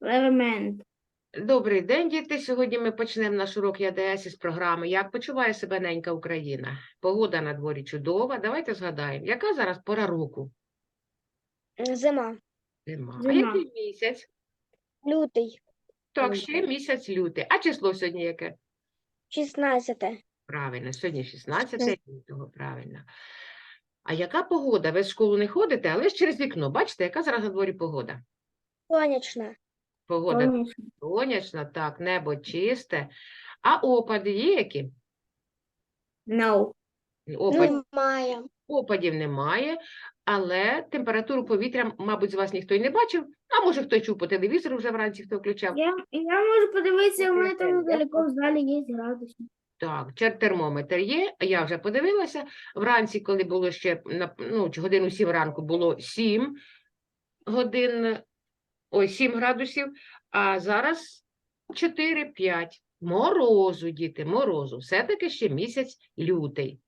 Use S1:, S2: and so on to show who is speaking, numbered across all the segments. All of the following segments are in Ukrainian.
S1: елемент.
S2: Добрий день, діти. Сьогодні ми почнемо наш урок ЯДС із програми Як почуває себе ненька Україна? Погода на дворі чудова. Давайте згадаємо, яка зараз пора року?
S3: Зима.
S2: Зима. А
S1: Зима.
S2: який місяць?
S3: Лютий.
S2: Так, ще місяць лютий. А число сьогодні яке?
S3: 16.
S2: Правильно, сьогодні 16 лютого, правильно. А яка погода? Ви в школу не ходите, але ж через вікно. Бачите, яка зараз на дворі погода?
S3: Сонячна.
S2: Погода
S1: Сонячно.
S2: сонячна, так, небо чисте. А опади є які?
S1: No.
S2: Опад...
S3: Немає.
S2: Опадів немає, але температуру повітря, мабуть, з вас ніхто й не бачив. А може, хто чув по телевізору вже вранці, хто включав.
S1: Я, я можу подивитися, у мене там недалеко в залі є градусник.
S2: Так, чер- термометр є, я вже подивилася. Вранці, коли було ще на ну, чи годину сім ранку, було 7 годин, ой, 7 градусів, а зараз 4-5. Морозу, діти, морозу. Все-таки ще місяць лютий.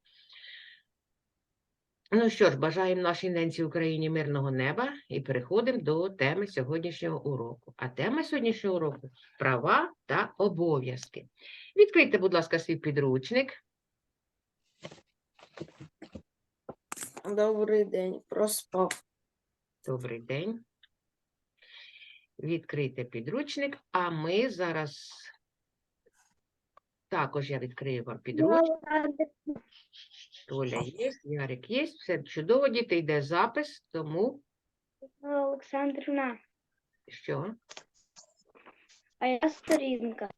S2: Ну що ж, бажаємо нашій ненці Україні мирного неба і переходимо до теми сьогоднішнього уроку. А тема сьогоднішнього уроку права та обов'язки. Відкрийте, будь ласка, свій підручник.
S4: Добрий день, проспав.
S2: Добрий день. Відкрийте підручник, а ми зараз також я відкрию вам підручник. Толя є, Ярик є, все чудово, діти, йде запис, тому
S3: Олександрівна,
S2: що?
S3: а я сторінка.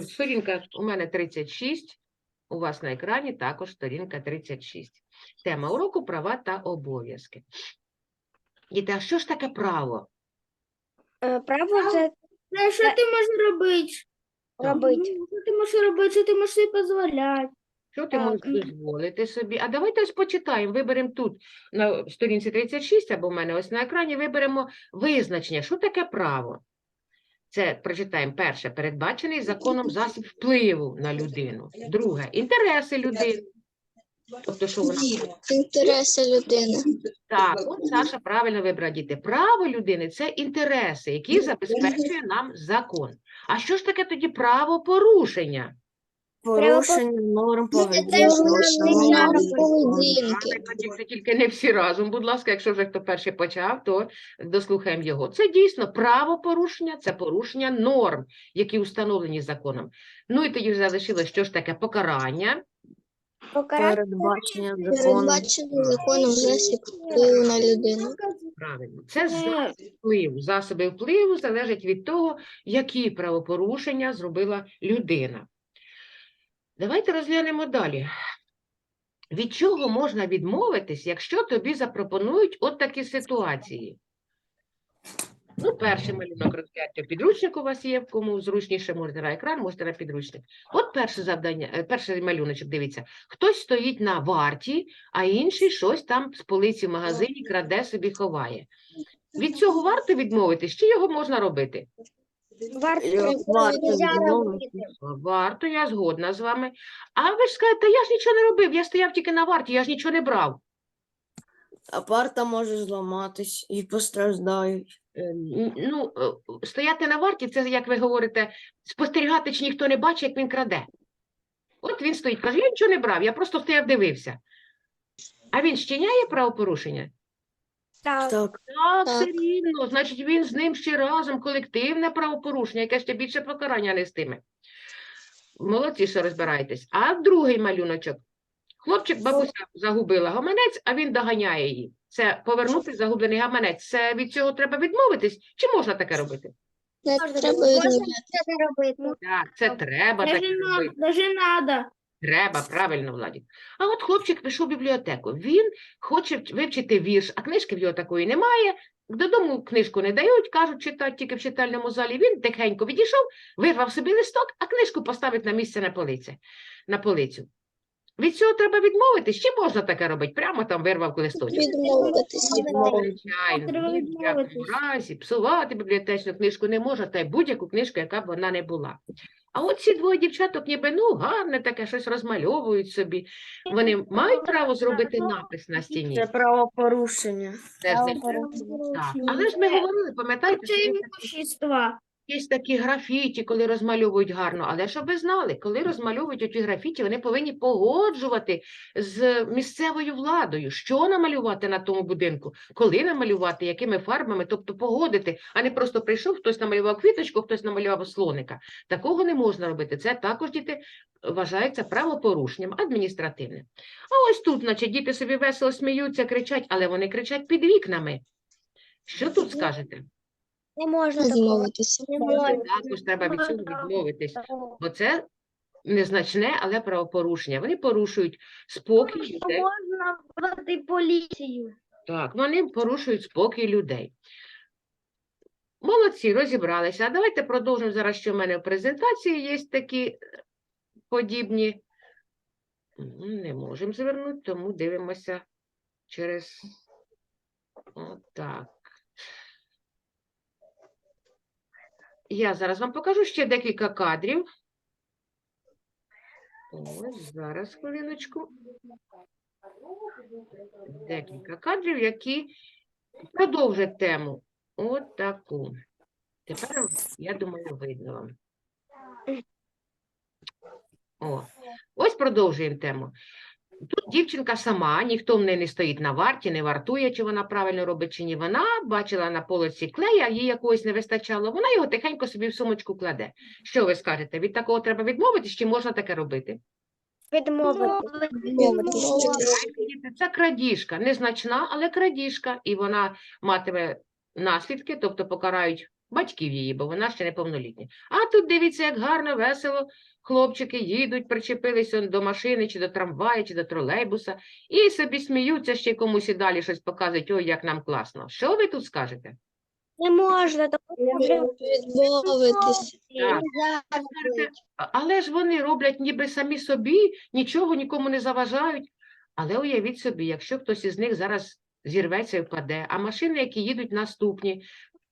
S2: Сторінка у мене 36, у вас на екрані також сторінка 36. Тема уроку права та обов'язки. Діти, а що ж таке право?
S3: Е, Право це
S1: Та що ти можеш робити?
S3: робити.
S1: Ну, Що ти можеш робити, що ти можеш собі дозволяти?
S2: Що ти
S3: Так,
S2: можеш
S3: ну.
S2: дозволити собі? А давайте ось почитаємо. Виберемо тут на сторінці 36, або в мене ось на екрані, виберемо визначення. Що таке право? Це прочитаємо перше, передбачений законом засіб впливу на людину. Друге, інтереси людини. Тобто, що вона
S3: Інтереси людини.
S2: Так, от Саша правильно вибрав діти. Право людини це інтереси, які забезпечує нам закон. А що ж таке тоді правопорушення?
S4: Порушення норм поведінки.
S3: порушення
S4: шановні
S3: поведінки.
S2: Це тільки не всі разом. Будь ласка, якщо вже хто перший почав, то дослухаємо його. Це дійсно правопорушення, це порушення норм, які установлені законом. Ну і тоді вже залишилось, що ж таке покарання.
S4: Передбачення закону.
S3: передбачений законом засіб впливу на людину.
S2: Правильно, це
S1: Е,
S2: впливу. Засоби впливу залежать від того, які правопорушення зробила людина. Давайте розглянемо далі. Від чого можна відмовитись, якщо тобі запропонують от такі ситуації? Ну, перший малюнок розгляньте. Підручник у вас є, кому зручніше можете на екран, можете на підручник. От перше завдання, е, перший малюночок, дивіться. Хтось стоїть на варті, а інший щось там з полиці в магазині краде собі ховає. Від цього варто відмовитись, чи його можна робити?
S3: Варто
S4: варто.
S2: Варто, я згодна з вами. А ви ж скажете, я ж нічого не робив, я стояв тільки на варті, я ж нічого не брав.
S4: А парта може зламатись і постраждають.
S2: Е, н- Ну, е, стояти на варті, це, як ви говорите, спостерігати, чи ніхто не бачить, як він краде. От він стоїть, каже, я нічого не брав, я просто стояв, дивився. А він щиняє правопорушення?
S3: Так.
S4: Так,
S2: Так, все рівно. Значить, він з ним ще разом колективне правопорушення, яке ще більше покарання нестиме. Молодці, що розбираєтесь. А другий малюночок. Хлопчик, бабуся загубила гаманець, а він доганяє її. Це повернути загублений гаманець. Це від цього треба відмовитись? Чи можна таке робити?
S3: Не треба відмовляти.
S2: Так, це треба таке робити.
S1: даже надо.
S2: Треба, правильно, Владік. А от хлопчик пішов в бібліотеку. Він хоче вивчити вірш, а книжки в його такої немає. Додому книжку не дають, кажуть, читати тільки в читальному залі. Він тихенько відійшов, вирвав собі листок, а книжку поставить на місце на полиці, на полицю. Від цього треба відмовитись. Чи можна таке робити? Прямо там вирвав листочок.
S3: Відмовитися.
S2: Звичайно, ні в якому разі псувати бібліотечну книжку не можна, та й будь-яку книжку, яка б вона не була. А от ці двоє дівчаток ніби ну гарне таке, щось розмальовують собі. Вони мають право зробити напис на стіні.
S4: це правопорушення.
S2: Це
S3: Правопорушення.
S2: так. Але ж ми говорили, пам'ятаєте, що
S1: імущество.
S2: Є такі графіті, коли розмальовують гарно, але щоб ви знали, коли розмальовують оті графіті, вони повинні погоджувати з місцевою владою, що намалювати на тому будинку, коли намалювати, якими фарбами, тобто погодити, а не просто прийшов, хтось намалював квіточку, хтось намалював слоника. Такого не можна робити. Це також діти вважається правопорушенням адміністративним. А ось тут, значить, діти собі весело сміються, кричать, але вони кричать під вікнами. Що тут скажете?
S3: Не можна
S4: Відмовитися.
S2: Також треба від цього відмовитись, бо це незначне, але правопорушення. Вони порушують спокій людей.
S1: Можна брати поліцію.
S2: Так, вони порушують спокій людей. Молодці, розібралися. А давайте продовжимо зараз, що в мене в презентації є такі е, подібні. Не можемо звернути, тому дивимося через отак. Я зараз вам покажу ще декілька кадрів. Ось зараз хвилиночку. Декілька кадрів, які продовжать тему. От таку. Тепер, я думаю, видно вам. О, ось продовжуємо тему. Тут дівчинка сама, ніхто в неї не стоїть на варті, не вартує, чи вона правильно робить, чи ні. Вона бачила на полиці клея, їй якогось не вистачало. Вона його тихенько собі в сумочку кладе. Що ви скажете? Від такого треба відмовитись, чи можна таке робити?
S3: Відмовити.
S2: Це крадіжка, незначна, але крадіжка, і вона матиме наслідки, тобто покарають батьків її, бо вона ще неповнолітня. А тут дивіться, як гарно, весело. Хлопчики їдуть, причепилися до машини, чи до трамваю, чи до тролейбуса, і собі сміються, ще комусь і далі щось показують, ой, як нам класно. Що ви тут скажете?
S3: Не можна такого
S4: Відмовитися.
S2: Так. Але ж вони роблять ніби самі собі, нічого нікому не заважають. Але уявіть собі, якщо хтось із них зараз зірветься і впаде, а машини, які їдуть наступні,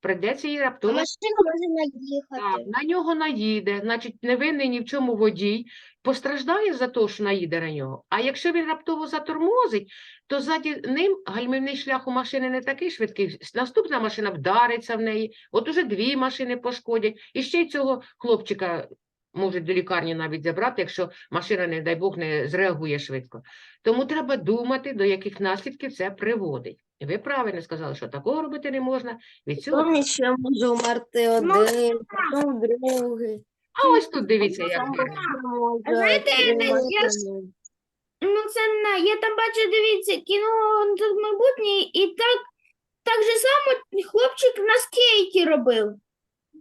S2: прийдеться їй раптово
S3: Машина може
S2: так,
S3: наїхати.
S2: на нього наїде, значить, невинний ні в чому водій, постраждає за те, що наїде на нього. А якщо він раптово затормозить, то ззаді ним гальмівний шлях у машини не такий швидкий. Наступна машина вдариться в неї, от уже дві машини пошкодять, і ще й цього хлопчика можуть до лікарні навіть забрати, якщо машина, не дай Бог, не зреагує швидко. Тому треба думати, до яких наслідків це приводить. І ви правильно сказали, що такого робити не можна. Від цього
S4: ще може умерти один, потім другий.
S2: А ось тут дивіться, як.
S1: Знаєте, я Ну, це не. Я там бачу, дивіться, кіно тут майбутнє, і так, так же само хлопчик на скейті робив.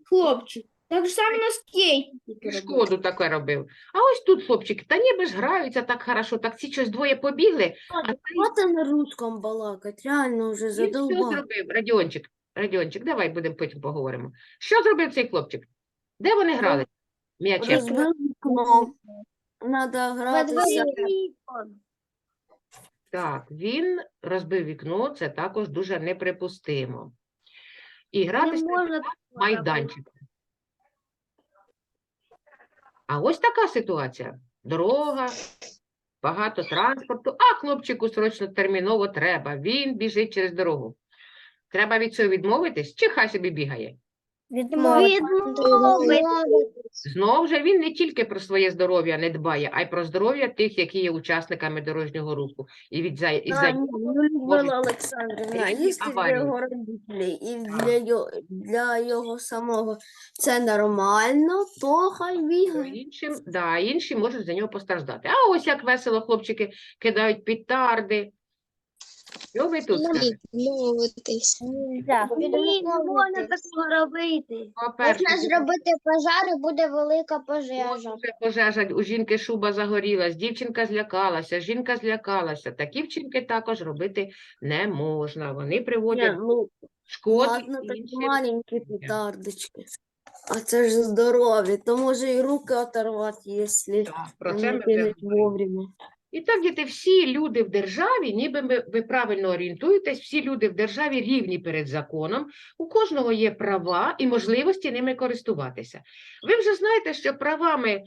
S1: Хлопчик. Так же само на скейті
S2: шкоду таке робив. А ось тут хлопчики, та ніби ж граються так хорошо, так ці щось двоє побігли, а
S4: Хватить на русском балакать, реально вже
S2: він що
S4: задовбав.
S2: зробив? Радіончик, Радіончик, давай будемо потім поговоримо. Що зробив цей хлопчик? Де вони грали? М'ячем.
S4: Розбив вікно. Надо гратися.
S2: Так, він розбив вікно, це також дуже неприпустимо. І гратися
S1: можна
S2: майданчику. А ось така ситуація. Дорога, багато транспорту, а хлопчику срочно терміново треба. Він біжить через дорогу. Треба від цього відмовитись, чи хай собі бігає?
S3: Відмовити.
S2: Знову ж він не тільки про своє здоров'я не дбає, а й про здоров'я тих, які є учасниками дорожнього руху. І від за, і за
S4: ну, Людмила Олександрівна, якщо для його родителей і для його, для його самого це нормально, то хай бігає.
S2: іншим, да, інші можуть за нього постраждати. А ось як весело хлопчики кидають петарди. Що ви тут скажете?
S3: Відмовитися.
S1: Ні, не можна такого робити.
S2: По-перше,
S3: Можна зробити пожар і буде велика пожежа.
S2: уже пожежа, у жінки шуба загорілась, дівчинка злякалася, жінка злякалася. Такі вчинки також робити не можна. Вони приводять
S4: ну, ладно, такі
S2: іншим.
S4: маленькі петардочки. А це ж здорові, то може і руки оторвати, якщо
S2: Так, Про це
S4: не
S2: вже
S4: вовремя.
S2: І так, діти, всі люди в державі, ніби ви, ви правильно орієнтуєтесь, всі люди в державі рівні перед законом, у кожного є права і можливості ними користуватися. Ви вже знаєте, що правами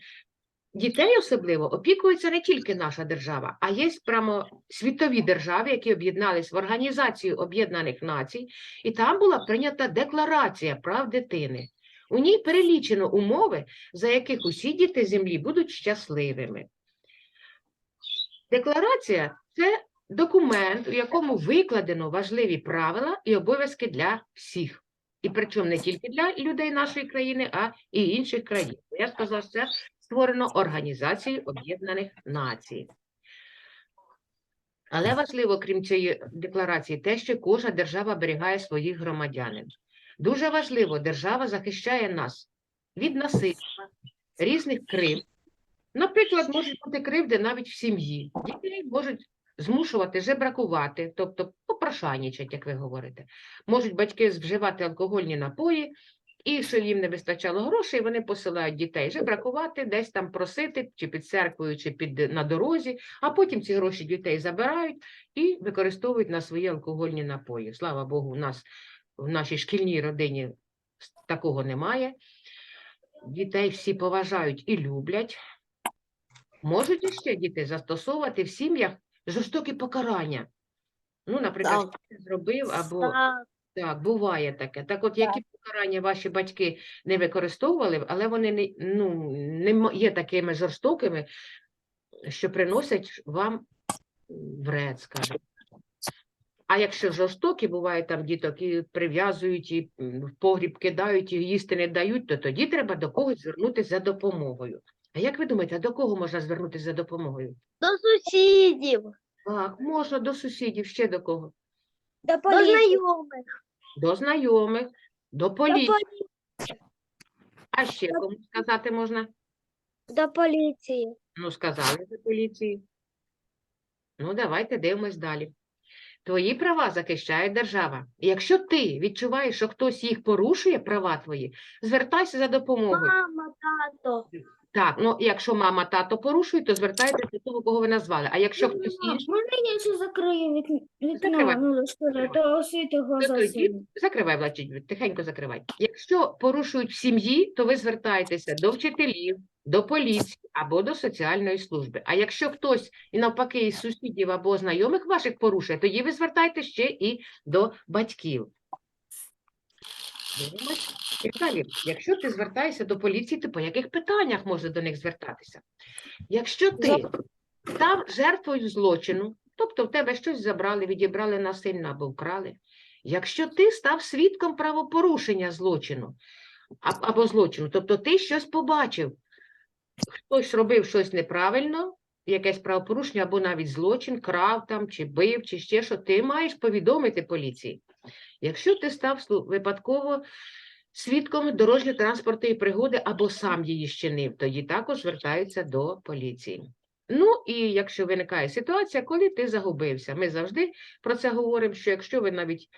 S2: дітей особливо опікується не тільки наша держава, а є прямо світові держави, які об'єднались в Організацію Об'єднаних Націй, і там була прийнята декларація прав дитини. У ній перелічено умови, за яких усі діти землі будуть щасливими. Декларація це документ, у якому викладено важливі правила і обов'язки для всіх. І причому не тільки для людей нашої країни, а і інших країн. Я сказала, що це створено Організацією Об'єднаних Націй. Але важливо, крім цієї декларації, те, що кожна держава берігає своїх громадянин. Дуже важливо, держава захищає нас від насильства, різних кривд. Наприклад, можуть бути кривди навіть в сім'ї. Дітей можуть змушувати жебракувати, тобто попрошайничать, як ви говорите. Можуть батьки вживати алкогольні напої, і що їм не вистачало грошей, вони посилають дітей жебракувати, десь там просити, чи під церквою, чи під на дорозі, а потім ці гроші дітей забирають і використовують на свої алкогольні напої. Слава Богу, у нас в нашій шкільній родині такого немає. Дітей всі поважають і люблять. Можуть іще діти застосовувати в сім'ях жорстокі покарання. Ну, наприклад,
S4: Так.
S2: ти зробив або так, буває таке. Так от, які покарання ваші батьки не використовували, але вони не, ну, не є такими жорстокими, що приносять вам вред, скажімо. А якщо жорстокі, буває там діток і прив'язують, і м, в погріб кидають, і їсти не дають, то тоді треба до когось звернутися за допомогою. А як ви думаєте, до кого можна звернутися за допомогою?
S3: До сусідів,
S2: Так, можна до сусідів, ще до кого?
S3: до знайомих,
S2: До знайомих, до поліції. А ще кому сказати можна?
S3: до поліції.
S2: Ну, сказали до поліції. Ну, давайте дивимось далі. Твої права захищає держава. І якщо ти відчуваєш, що хтось їх порушує, права твої, звертайся за допомогою.
S3: Мама, тато.
S2: Так, ну якщо мама, тато порушують, то звертайтеся до того, кого ви назвали. А якщо хтось інший,
S1: Можна я ще закрию вік-
S2: Закривай.
S1: вікно, ну, що, то освіти
S2: тоді
S1: сильно.
S2: закривай, Влад, тихенько закривай. Якщо порушують в сім'ї, то ви звертаєтеся до вчителів, до поліції або до соціальної служби. А якщо хтось і навпаки із сусідів або знайомих ваших порушує, тоді ви звертайте ще і до батьків. Дивимось. І далі, якщо ти звертаєшся до поліції, то по яких питаннях можна до них звертатися? Якщо ти став жертвою злочину, тобто в тебе щось забрали, відібрали насильно або вкрали, якщо ти став свідком правопорушення злочину або злочину, тобто ти щось побачив, хтось робив щось неправильно, якесь правопорушення або навіть злочин, крав там, чи бив, чи ще що, ти маєш повідомити поліції. Якщо ти став випадково свідком дорожньо-транспортної пригоди або сам її щинив, тоді також звертаються до поліції. Ну і якщо виникає ситуація, коли ти загубився, ми завжди про це говоримо, що якщо ви навіть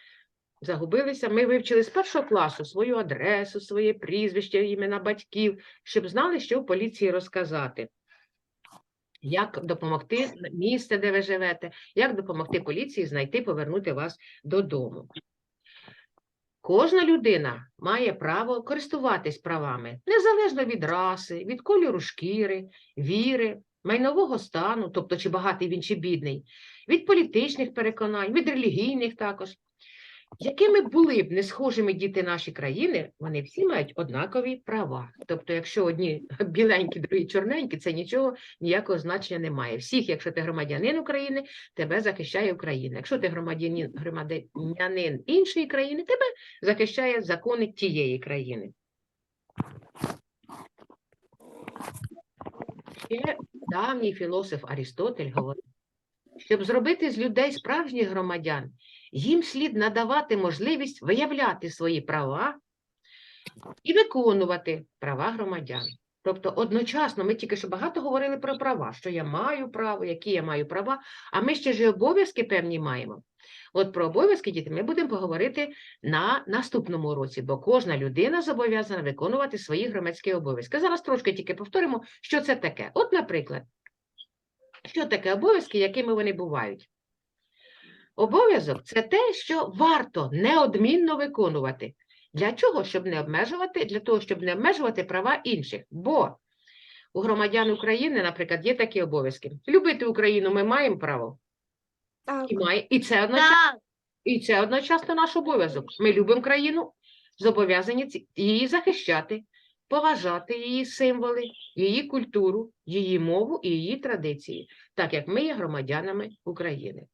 S2: загубилися, ми вивчили з першого класу свою адресу, своє прізвище, імена батьків, щоб знали, що в поліції розказати. Як допомогти місце, де ви живете, як допомогти поліції знайти, повернути вас додому. Кожна людина має право користуватись правами, незалежно від раси, від кольору шкіри, віри, майнового стану, тобто чи багатий він, чи бідний, від політичних переконань, від релігійних також. Якими були б не схожими діти нашої країни, вони всі мають однакові права. Тобто, якщо одні біленькі, другі чорненькі, це нічого ніякого значення не має. Всіх, якщо ти громадянин України, тебе захищає Україна. Якщо ти громадянин, громадянин іншої країни, тебе захищає закони тієї країни. Ще давній філософ Арістотель говорив, щоб зробити з людей справжніх громадян, їм слід надавати можливість виявляти свої права і виконувати права громадян. Тобто одночасно ми тільки що багато говорили про права, що я маю право, які я маю права, а ми ще ж обов'язки певні маємо. От про обов'язки діти ми будемо поговорити на наступному році, бо кожна людина зобов'язана виконувати свої громадські обов'язки. Зараз трошки тільки повторимо, що це таке. От, наприклад, що таке обов'язки, якими вони бувають? Обов'язок це те, що варто неодмінно виконувати. Для чого? Щоб не обмежувати, для того, щоб не обмежувати права інших. Бо у громадян України, наприклад, є такі обов'язки. Любити Україну ми маємо право,
S3: Так.
S2: і, має, і, це одночасно,
S3: Так.
S2: і це одночасно наш обов'язок. Ми любимо країну, зобов'язані її захищати, поважати її символи, її культуру, її мову і її традиції, так як ми є громадянами України.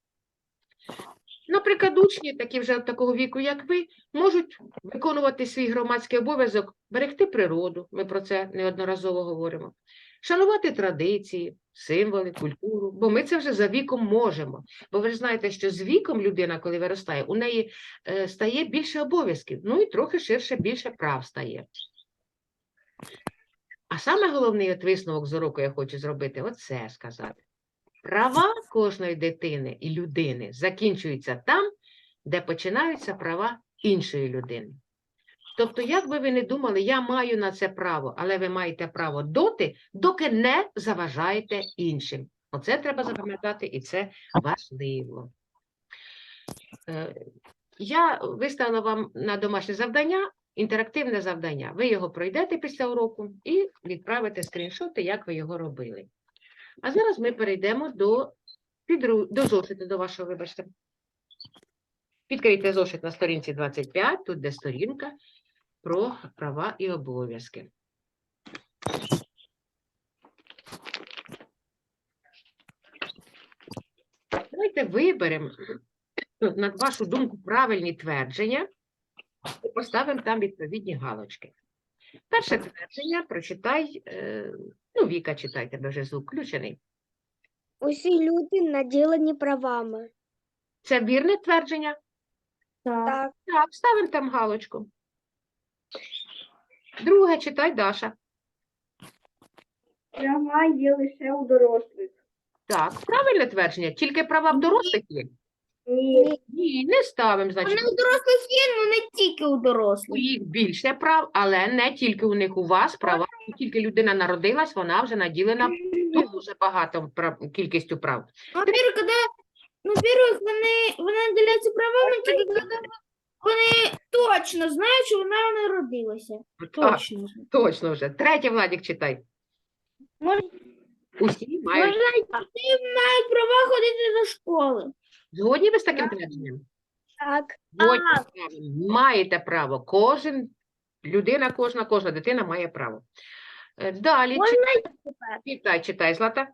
S2: Наприклад, учні, такі вже такого віку, як ви, можуть виконувати свій громадський обов'язок, берегти природу, ми про це неодноразово говоримо, шанувати традиції, символи, культуру, бо ми це вже за віком можемо. Бо ви ж знаєте, що з віком людина, коли виростає, у неї е, стає більше обов'язків, ну і трохи ширше більше прав стає. А саме головний от висновок з уроку я хочу зробити оце сказати. Права кожної дитини і людини закінчуються там, де починаються права іншої людини. Тобто, як би ви не думали, я маю на це право, але ви маєте право доти, доки не заважаєте іншим. Оце треба запам'ятати, і це важливо. Е, Я виставила вам на домашнє завдання інтерактивне завдання. Ви його пройдете після уроку і відправите скріншоти, як ви його робили. А зараз ми перейдемо до, підру... до зошиту, до вашого, вибачте. Відкрийте зошит на сторінці 25, тут де сторінка про права і обов'язки. Давайте виберемо, на вашу думку, правильні твердження і поставимо там відповідні галочки. Перше твердження прочитай, е, ну, Віка читай, тебе вже звук включений.
S3: Усі люди наділені правами.
S2: Це вірне твердження?
S3: Так.
S2: Так, ставимо там галочку. Друге читай, Даша.
S3: Права є лише у дорослих.
S2: Так, правильне твердження. Тільки права в дорослих є?
S3: Ні.
S2: Ні, не ставимо, значить.
S1: Вони у дорослих є, але не тільки у дорослих.
S2: У їх більше прав, але не тільки у них у вас права. Тільки людина народилась, вона вже наділена дуже багато прав, кількістю прав.
S1: Во-первых, когда, ну, во-первых, вони, вони наділяються правами, тільки коли вони точно знають, що вона народилася. Точно.
S2: точно вже. Третє, Владик, читай.
S3: Можна,
S2: Усі мають.
S1: Вони мають права ходити до школи.
S2: Згодні ви з таким твердженням?
S3: так.
S2: Згодні. Маєте право. Кожен, людина, кожна, кожна дитина має право. Е, Далі
S3: Можна
S2: читай, читай, Злата.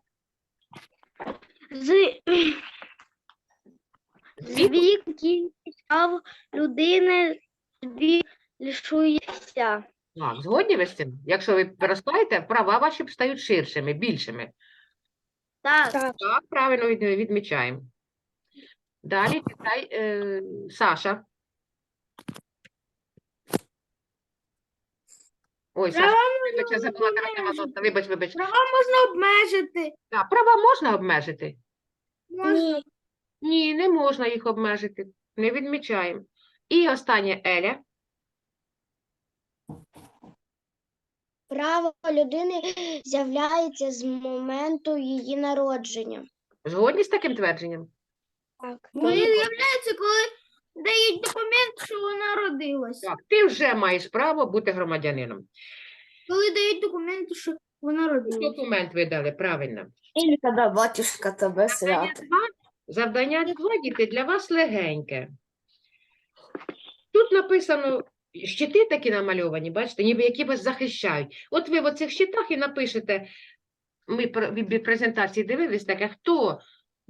S3: з, з
S2: Віку?
S3: віку прав людини збільшується.
S2: Так, згодні ви з цим? Якщо ви виростаєте, права ваші стають ширшими, більшими.
S3: Так.
S2: Так, правильно від- відмічаємо. Далі читай е, Саша. Ой, Саша, вибач, я забула тебе нема. Вибач, вибач.
S1: Права можна обмежити.
S2: Так, права можна обмежити?
S1: Можна.
S3: Ні.
S2: Ні, не можна їх обмежити. Не відмічаємо. І останнє Еля.
S3: Право людини з'являється з моменту її народження.
S2: Згодні з таким твердженням?
S3: Так.
S1: Вони з'являються, коли дають документ, що вона родилася.
S2: Так, ти вже маєш право бути громадянином.
S1: Коли дають документи, що вона родилася.
S2: Документ видали, правильно.
S4: Или когда батюшка тебе свят.
S2: завдання два, діти, для вас легеньке. Тут написано щити такі намальовані, бачите, ніби які вас захищають. От ви в оцих щитах і напишете, ми пр- від презентації дивились таке, хто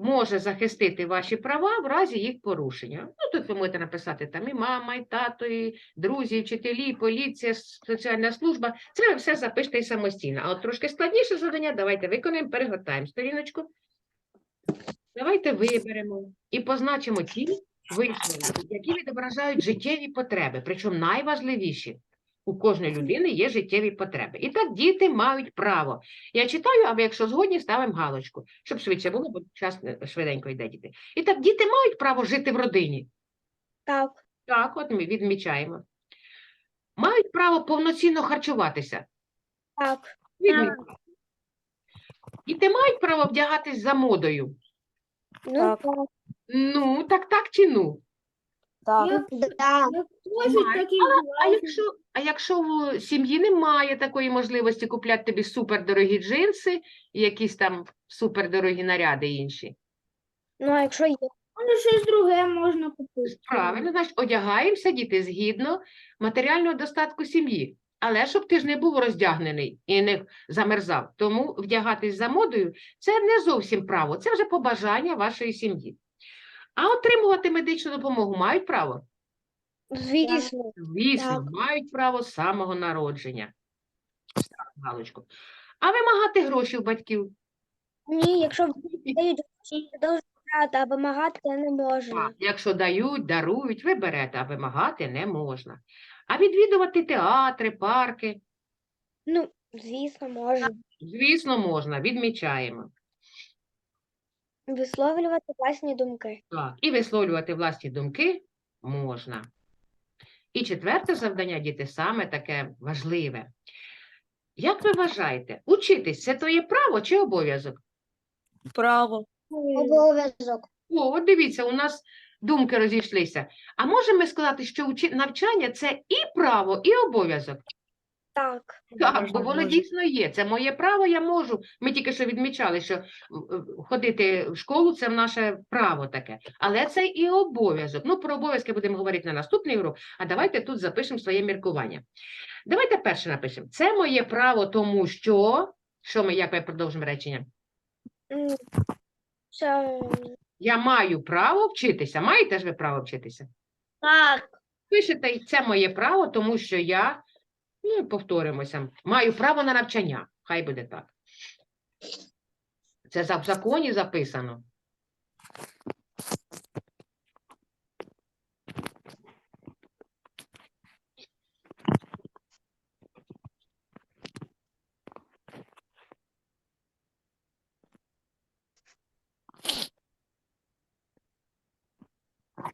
S2: може захистити ваші права в разі їх порушення. Ну, тут ви можете написати там і мама, і тато, і друзі, і вчителі, і поліція, соціальна служба. Це ви все запишете і самостійно. А от трошки складніше завдання, давайте виконаємо, перегортаємо сторіночку. Давайте виберемо і позначимо ті висновки, які відображають життєві потреби, причому найважливіші. У кожної людини є життєві потреби. І так діти мають право. Я читаю, а якщо згодні, ставимо галочку, щоб швидше було, бо час швиденько йде діти. І так діти мають право жити в родині.
S3: Так.
S2: Так, от ми відмічаємо. Мають право повноцінно харчуватися.
S3: Так.
S2: Відмічаємо. Діти мають право вдягатись за модою.
S3: Ну,
S4: Так.
S3: так.
S2: Ну, так, так чи ну?
S4: Так.
S3: Да.
S1: можуть,
S2: Мають. А якщо, а якщо в сім'ї немає такої можливості купляти тобі супердорогі джинси і якісь там супердорогі наряди інші?
S3: Ну, а якщо є.
S1: Ну, щось друге можна купити.
S2: Правильно, значить, одягаємося, діти, згідно матеріального достатку сім'ї. Але щоб ти ж не був роздягнений і не замерзав. Тому вдягатись за модою це не зовсім право, це вже побажання вашої сім'ї. А отримувати медичну допомогу мають право?
S3: Звісно.
S2: Звісно, мають право з самого народження. Галочку. А вимагати гроші у батьків?
S3: Ні, якщо дають гроші, то дуже брати, а вимагати не можна.
S2: Так, Якщо дають, дарують, ви берете, а вимагати не можна. А відвідувати театри, парки,
S3: Ну, звісно, можна.
S2: звісно, можна, відмічаємо.
S3: Висловлювати власні думки.
S2: Так, і висловлювати власні думки можна. І четверте завдання, діти, саме таке важливе. Як ви вважаєте, учитись це то є право чи обов'язок?
S4: Право.
S3: Обов'язок.
S2: О, от дивіться, у нас думки розійшлися. А можемо ми сказати, що навчання це і право, і обов'язок?
S3: Так.
S2: Так, бо воно дійсно є. Це моє право, я можу. Ми тільки що відмічали, що е, ходити в школу це наше право таке. Але це і обов'язок. Ну, про обов'язки будемо говорити на наступний урок, а давайте тут запишемо своє міркування. Давайте перше напишемо. Це моє право, тому що. Що ми, як ми продовжимо речення?
S3: М, Це
S2: Я маю право вчитися. Маєте ж ви право вчитися?
S3: так.
S2: Пишете, це моє право, тому що я, ну, повторимося, маю право на навчання. Хай буде так. Це в законі записано.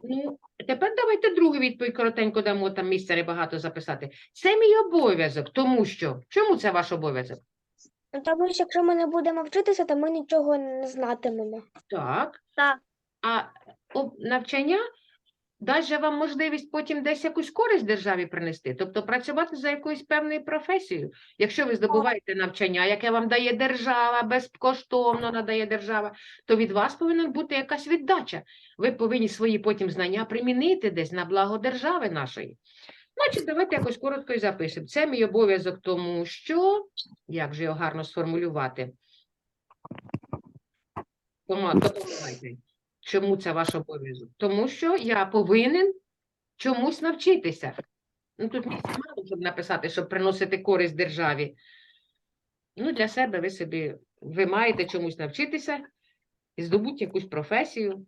S2: Ну, тепер давайте другу відповідь коротенько дамо, там місця небагато записати. Це мій обов'язок, тому що. Чому це ваш обов'язок?
S3: Ну, Тому що якщо ми не будемо вчитися, то ми нічого не знатимемо.
S2: Так.
S3: Так.
S2: А об- навчання дасть же вам можливість потім десь якусь користь державі принести, тобто працювати за якоюсь певною професією. Якщо ви здобуваєте навчання, яке вам дає держава, безкоштовно надає держава, то від вас повинна бути якась віддача. Ви повинні свої потім знання примінити десь на благо держави нашої. Значить, давайте якось коротко і запишемо. Це мій обов'язок, тому що, як же його гарно сформулювати? Тома, допомагайте. Чому це ваш обов'язок? Тому що я повинен чомусь навчитися. Ну, тут місця мало, щоб написати, щоб приносити користь державі. Ну, для себе ви собі, ви маєте чомусь навчитися і здобути якусь професію.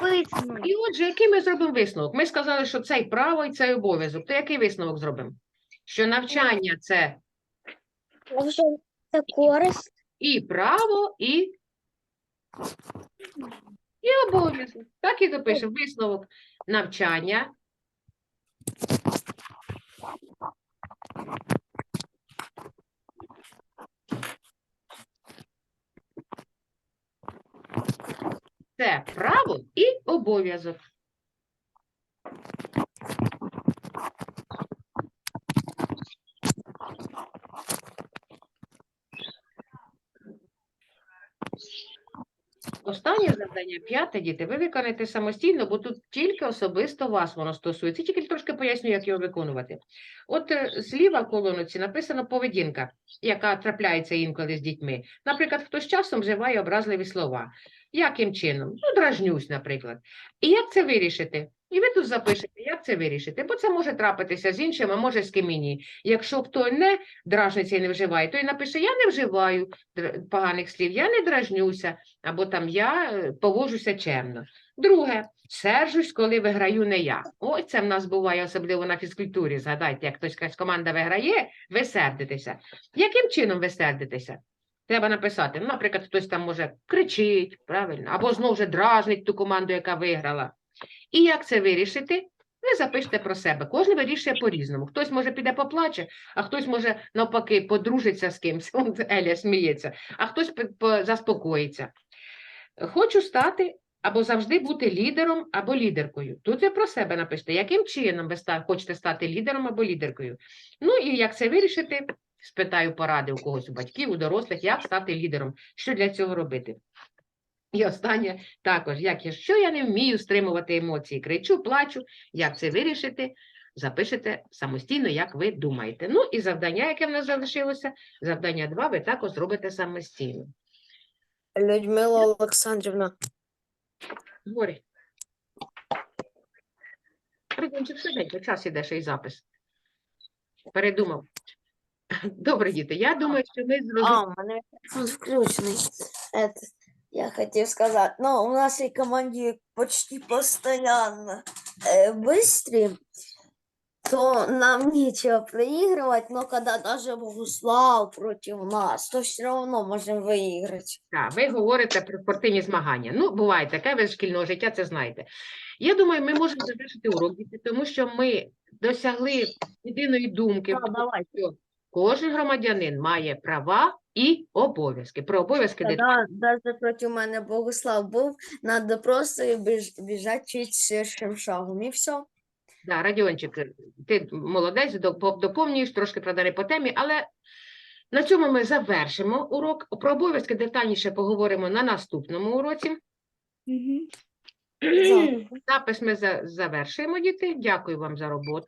S3: Висновок.
S2: І отже, який ми зробимо висновок? Ми сказали, що це і право, і це і обов'язок. То який висновок зробимо? Що навчання це
S3: це користь,
S2: і право, і, і обов'язок. Так і допишемо висновок навчання. Це право і обов'язок. Останнє завдання, п'яте, діти, ви виконаєте самостійно, бо тут тільки особисто вас воно стосується. Тільки трошки поясню, як його виконувати. От е, зліва в колонці написано поведінка, яка трапляється інколи з дітьми. Наприклад, хтось часом вживає образливі слова. Яким чином? Ну, дражнюсь, наприклад. І як це вирішити? І ви тут запишете, як це вирішити, бо це може трапитися з іншим, а може з ким і ні. Якщо хто не дражниться і не вживає, то і напише: Я не вживаю поганих слів, я не дражнюся, або там я е, поводжуся чемно. Друге, сержусь, коли виграю не я. Ось це в нас буває, особливо на фізкультурі. Згадайте, як хтось команда виграє, ви сердитеся. Яким чином ви сердитеся? Треба написати. Ну, наприклад, хтось там може кричить, правильно, або знову ж дражнить ту команду, яка виграла. І як це вирішити? Ви запишете про себе. Кожен вирішує по-різному. Хтось може піде поплаче, а хтось може навпаки подружиться з кимсь. От Еля сміється, а хтось по- по- заспокоїться. Хочу стати або завжди бути лідером або лідеркою. Тут ви про себе напишете, яким чином ви хочете стати лідером або лідеркою. Ну і як це вирішити, спитаю поради у когось у батьків, у дорослих, як стати лідером, що для цього робити. І останнє також, як я, що я не вмію стримувати емоції, кричу, плачу, як це вирішити, запишете самостійно, як ви думаєте. Ну і завдання, яке в нас залишилося, завдання 2 ви також зробите самостійно.
S4: Людмила Олександрівна.
S2: Говори. Придумчик швиденько, час іде ще й запис. Передумав. Добре, діти, я думаю, що ми зрозуміли.
S4: А, у мене мікрофон включений. Это, я хотів сказати, ну, у нашій команді почти постоянно э, быстрі, то нам нечего проигрывать, но когда даже Богуслав против нас, то все равно можем выиграть.
S2: Так, ви говорите про спортивні змагання. Ну, буває таке, ви з шкільного життя це знаєте. Я думаю, ми можемо завершити урок, діти, тому що ми досягли єдиної думки, в тому, що кожен громадянин має права і обов'язки. Про обов'язки дитини.
S4: Когда даже против мене Богуслав був, надо просто біж, біжати чуть ширшим шагом, і все.
S2: Да, Радіончик, ти молодець, доповнюєш трошки правда, по темі, але на цьому ми завершимо урок. Про обов'язки детальніше поговоримо на наступному уроці.
S4: За.
S2: Запис ми завершуємо, діти. Дякую вам за роботу.